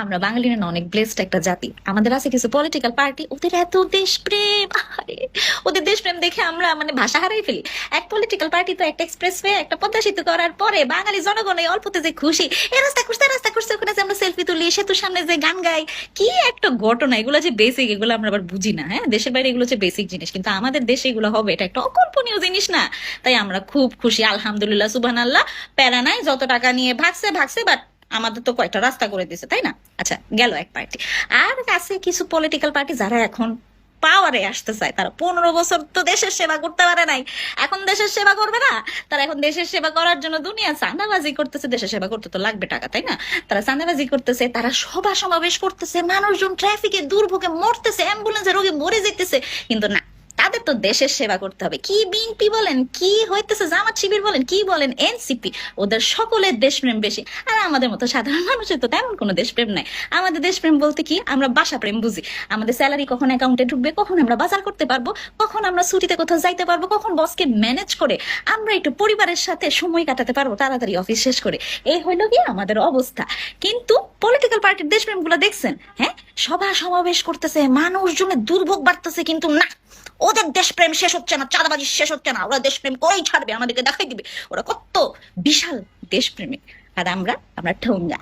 আমরা বাঙালিরা না অনেক ব্লেসড একটা জাতি। আমাদের আছে কিছু পলিটিক্যাল পার্টি ওদের এত দেশপ্রেম ওদের দেশপ্রেম দেখে আমরা মানে ভাষা হারাই ফেলি। এক পলিটিক্যাল পার্টি তো একটা এক্সপ্রেস ওয়ে একটা পদ্মা সেতু করার পরে বাঙালি জনগণ এই অল্পতে যে খুশি, এ রাস্তা করছে রাস্তা করছে ওখানে আমরা সেলফি তুলি, সেতুর সামনে যে গান গাই, কি একটা ঘটনা, এগুলো যে বেসিক এগুলো আমরা আবার বুঝি না হ্যাঁ? দেশের বাইরে এগুলো হচ্ছে বেসিক জিনিস, কিন্তু আমাদের দেশে এগুলো হবে, এটা একটা অকল্পনীয় জিনিস না। তাই আমরা খুব খুশি, আলহামদুলিল্লাহ সুবাহ আল্লাহ প্যারা নাই, যত টাকা নিয়ে ভাগছে ভাগছে বাট আমাদের তো কয়টা রাস্তা করে দিছে তাই না? আচ্ছা গেল এক পার্টি। আর আছে কিছু পলিটিক্যাল পার্টি যারা এখন পাওয়ারে আসতে চায়। তারা পনেরো বছর তো দেশের সেবা করতে পারে নাই। এখন দেশের সেবা করবে না? তারা এখন দেশের সেবা করার জন্য দুনিয়া চাঁদাবাজি করতেছে। দেশের সেবা করতে তো লাগবে টাকা, তাই না? তারা চাঁদাবাজি করতেছে, তারা সভা সমাবেশ করতেছে, মানুষজন ট্রাফিকে দুর্ভোগে মরতেছে অ্যাম্বুলেন্সে রোগী মরে যেতেছে কিন্তু না তো দেশের সেবা করতে হবে। কি বিএনপি বলেন, কি হইতেছে জামাত শিবির বলেন, কি বলেন এনসিপি, ওদের সকলের দেশপ্রেম বেশি। আর আমাদের মতো সাধারণ মানুষের তো তেমন কোনো দেশপ্রেম নাই। আমাদের দেশপ্রেম বলতে কি, আমরা বাসা প্রেম বুঝি। আমাদের স্যালারি কখন অ্যাকাউন্টে ঢুকবে, কখন আমরা বাজার করতে পারব, কখন আমরা ছুটিতে কোথাও যাইতে পারব, কখন বসকে ম্যানেজ করে আমরা একটু পরিবারের সাথে সময় কাটাতে পারব, তাড়াতাড়ি অফিস শেষ করে। এই হইল কি আমাদের অবস্থা। কিন্তু পলিটিক্যাল পার্টির দেশপ্রেমগুলো দেখছেন হ্যাঁ? সভা সমাবেশ করতেছে, মানুষজনের দুর্ভোগ বাড়তেছে কিন্তু না। ওদের দেশপ্রেম শেষ হচ্ছে না, চাঁদাবাজি শেষ হচ্ছে না, ওরা দেশপ্রেম করেই ছাড়বে, আমাদেরকে দেখাই দিবে। ওরা কত বিশাল দেশপ্রেমিক। আর আমরা আমরা ঠোঙ্গা